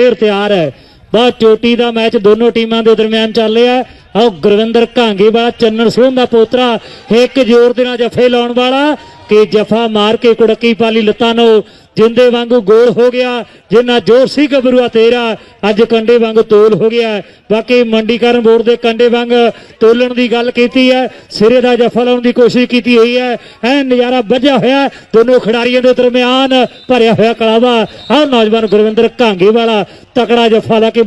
ਫੇਰ ਤਿਆਰ ਹੈ। ਬਹੁਤ ਚੋਟੀ ਦਾ ਮੈਚ ਦੋਨੋਂ ਟੀਮਾਂ ਦੇ ਦਰਮਿਆਨ ਚੱਲ ਰਿਹਾ ਹੈ। ਆਹ ਗੁਰਵਿੰਦਰ ਘਾਂਗੇ ਵਾਲਾ ਚੰਨਣ ਸਿੰਘ ਦਾ ਪੋਤਰਾ, ਇੱਕ ਜ਼ੋਰ ਦੇ ਨਾਲ ਜਫੇ ਲਾਉਣ ਵਾਲਾ ਕਿ ਜਫਾ ਮਾਰ ਕੇ ਕੁੜਕੀ ਪਾਲੀ ਲੱਤਾਂ ਨੂੰ। ਜਿੰਦੇ ਵਾਂਗੂ ਗੋਲ ਹੋ ਗਿਆ, ਜਿੰਨਾ ਜ਼ੋਰ ਸੀ ਗੱਭਰੂਆ ਤੇਰਾ, ਅੱਜ ਕੰਡੇ ਵਾਂਗੂ ਤੋਲ ਹੋ ਗਿਆ। ਬਾਕੀ ਮੰਡੀਕਰਨ ਬੋਰਡ ਦੇ ਕੰਡੇ ਵਾਂਗ ਤੋਲਣ ਦੀ ਗੱਲ ਕੀਤੀ ਹੈ, ਸਿਰੇ ਦਾ ਜਫਾ ਲਾਉਣ ਦੀ ਕੋਸ਼ਿਸ਼ ਕੀਤੀ ਹੋਈ ਹੈ। ਐ ਨਜ਼ਾਰਾ ਵੱਜਿਆ ਹੋਇਆ, ਦੋਨੋਂ ਖਿਡਾਰੀਆਂ ਦੇ ਦਰਮਿਆਨ ਭਰਿਆ ਹੋਇਆ ਕਲਾਵਾ। ਆਹ ਨੌਜਵਾਨ ਗੁਰਵਿੰਦਰ ਘਾਂਗੇ ਵਾਲਾ ਤਕੜਾ ਜਫਾ ਲਾ ਕੇ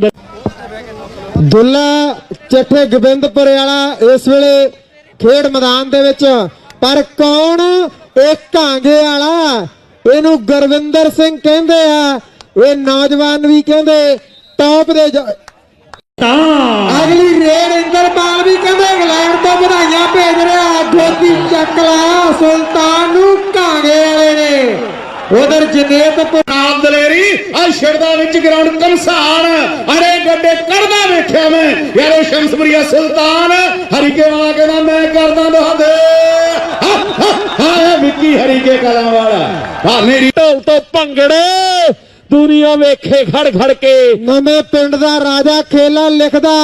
ਦੁੱਲਾ ਚੱਠੇ ਗੋਬਿੰਦਪੁਰ ਵਾਲਾ ਇਸ ਵੇਲੇ ਖੇਡ ਮੈਦਾਨ ਦੇ ਵਿੱਚ। ਪਰ ਕੌਣ ਇਹ ਕਾਂਗੇ ਵਾਲਾ ਇਹਨੂੰ ਗੁਰਵਿੰਦਰ ਸਿੰਘ ਕਹਿੰਦੇ ਆ ਇਹ ਨੌਜਵਾਨ ਵੀ ਕਹਿੰਦੇ ਟੌਪ ਦੇ ਅਗਲੀ ਰੇਡ ਇੰਦਰਪਾਲ ਵੀ ਕਹਿੰਦੇ ਇੰਗਲੈਂਡ ਤੋਂ ਵਧਾਈਆਂ ਭੇਜ ਰਿਹਾ ਗੋਦੀ ਚੱਕ ਲਾ ਸੁਲਤਾਨ ਨੂੰ ਕਾਂਗੇ ਵਾਲੇ ਨੇ। ਉਧਰ ਜਨੇਤ ਨਾਮ ਦਲੇਰੀ ਆ ਛਿੜਦਾ ਵਿੱਚ ਗਰਾਊਂਡ ਕਮਸਾਨ ਅਰੇ ਗੱਡੇ ਕੱਢਦਾ ਵੇਖਿਆ ਮੈਂ। ਯਾਰੋ ਸ਼ਮਸਪੁਰੀਆ ਸੁਲਤਾਨ ਹਰੀਕੇ ਵਾਲਾ ਕਹਿੰਦਾ ਮੈਂ ਕਰਦਾ ਦਹਾਦੇ ਵਿੱਕੀ ਕਲਾਂ ਵਾਲਾ। ਹਾਂ ਮੇਰੀ ਢੋਲ ਤੋਂ ਭੰਗੜੇ, ਦੁਨੀਆ ਵੇਖੇ ਖੜ ਖੜ ਕੇ। ਨਵੇਂ ਪਿੰਡ ਦਾ ਰਾਜਾ ਖੇਲਾ ਲਿਖਦਾ,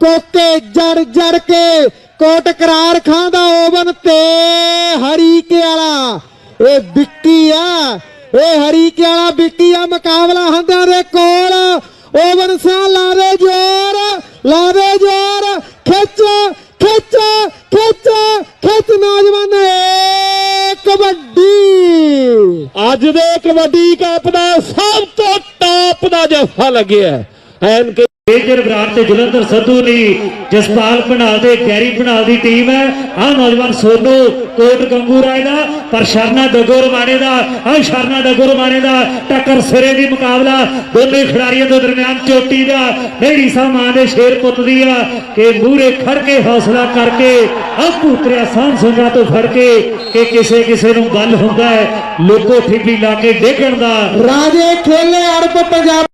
ਕੋਕੇ ਜੜ ਜੜ ਕੇ। ਕੋਟ ਕਰਾਰ ਖਾਂਦਾ ਓਵਨ ਤੇ ਹਰੀਕੇ ਵਾਲਾ ਇਹ ਵਿੱਕੀ ਆ, ਇਹ ਹਰੀਕੇ ਵਾਲਾ ਵਿੱਕੀ ਆ, ਮੁਕਾਬਲਾ ਹੰਦਾਂ ਦੇ ਕੋਲ। ਓਵਨ ਸਿਆ ਲਾ ਦੇ ਜੋਰ ਲਾ ਦੇ ਜੋਰ, ਖਿੱਚ ਖਿੱਚ ਖਿੱਚ। ਅੱਜ ਦੇ ਕਬੱਡੀ ਕੱਪ ਦਾ ਸਭ ਤੋਂ ਟਾਪ ਦਾ ਜਫਾ ਲੱਗਿਆ ਐਨ ਕੇ ਮੇਜਰ ਬਰਾੜ ਤੇ ਜਲੰਧਰ ਸੰਧੂ ਨੇ ਜਸਪਾਲ ਭੰਡਾਲ ਤੇ ਗੈਰੀ ਭੰਡਾਲ ਦੀ ਟੀਮ ਹੈ। ਆਹ ਨੌਜਵਾਨ ਸੋਨੂ ਕੋਟ ਗੰਗੂ ਰਾਏ ਦਾ, ਪਰ ਸ਼ਰਨਾ ਡੱਗੋ ਰਮਾਣੇ ਦਾ, ਆਹ ਸ਼ਰਨਾ ਡੱਗੋ ਰਮਾਣੇ ਦਾ ਟੱਕਰ ਸਿਰੇ ਦੀ ਮੁਕਾਬਲਾ। ਦੋਨੇ ਖਿਡਾਰੀਆਂ ਦੇ ਦਰਮਿਆਨ ਚੋਟੀ ਦਾ ਨੇੜੀ ਮਾਂ ਦੇ ਸ਼ੇਰ ਪੁੱਤ ਦੀ ਆ ਕਿ ਮੂਹਰੇ ਖੜ ਕੇ ਹੌਸਲਾ ਕਰਕੇ ਆਹ ਭੂਤਰਿਆ ਸਾਂਝ ਸਿੰਘਾਂ ਤੋਂ ਫੜ ਕੇ ਕਿ ਕਿਸੇ ਕਿਸੇ ਨੂੰ ਗੱਲ ਹੁੰਦਾ ਹੈ, ਲੋਕੋ ਠਿੱਬੀ ਲਾ ਕੇ ਡੇਗਣ ਦਾ। ਰਾਜੇ ਖੇਲੇ ਅਰਬ ਪੰਜਾਬ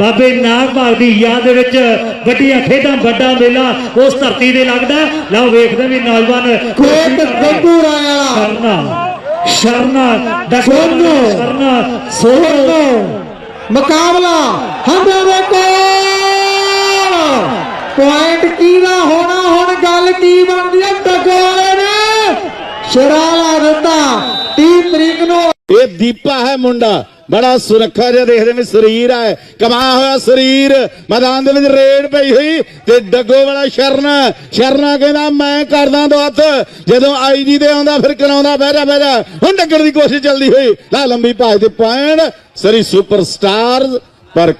ਬਾਬੇ ਨਾਗ ਭਾਗ ਦੀ ਯਾਦ ਦੇ ਵਿੱਚ ਵੱਡੀਆਂ ਖੇਡਾਂ ਵੱਡਾ ਮੇਲਾ ਉਸ ਧਰਤੀ ਤੇ ਲੱਗਦਾ ਲਓ ਵੇਖਦੇ ਵੀ ਨੌਜਵਾਨ ਕੋਟ ਗੱਗੂ ਵਾਲਾ। ਸ਼ਰਨਾ ਸ਼ਰਨਾ ਸੋਨੂ। ਸ਼ਰਨਾ ਸੋਨੂ ਮੁਕਾਬਲਾ ਹੰਦੇ ਦੇ ਕੋਲ। ਪੁਆਇੰਟ ਕੀ ਦਾ ਹੋਣਾ? ਹੁਣ ਗੱਲ ਕੀ ਬਣਦੀ ਹੈ? ਡੱਗੋ ਵਾਲੇ ਨੇ ਛੜਾ ਲਾ ਦਿੱਤਾ। 30 ਤਰੀਕ ਨੂੰ ਇਹ ਦੀਪਾ ਹੈ ਮੁੰਡਾ। ਬੜਾ ਸੁਰੱਖਿਆ ਜਿਹਾ ਦੇਖਦੇ ਵੀ ਸਰੀਰ ਹੈ ਕਮਾ ਹੋਇਆ ਸਰੀਰ, ਮੈਦਾਨ ਦੇ ਵਿੱਚ ਰੇਡ ਪਈ ਹੋਈ ਤੇ ਡੱਗੋ ਵਾਲਾ ਸ਼ਰਨਾ। ਸ਼ਰਨਾ ਕਹਿੰਦਾ, ਮੈਂ ਕਰਦਾ ਦੋ ਹੱਥ ਜਦੋਂ ਆਈ ਜੀ ਦੇ ਆਉਂਦਾ, ਫਿਰ ਕਰਾਉਂਦਾ, ਬਹਿ ਜਾ ਬਹਿ ਜਾ। ਹੁਣ ਡੱਗਣ ਦੀ ਕੋਸ਼ਿਸ਼ ਚੱਲਦੀ ਹੋਈ। ਲਾ ਲੰਬੀ ਭਾਜ ਤੇ ਪੁਆਇੰਟ। ਸਰੀ ਸੁਪਰਸਟਾਰਸ ਪਰ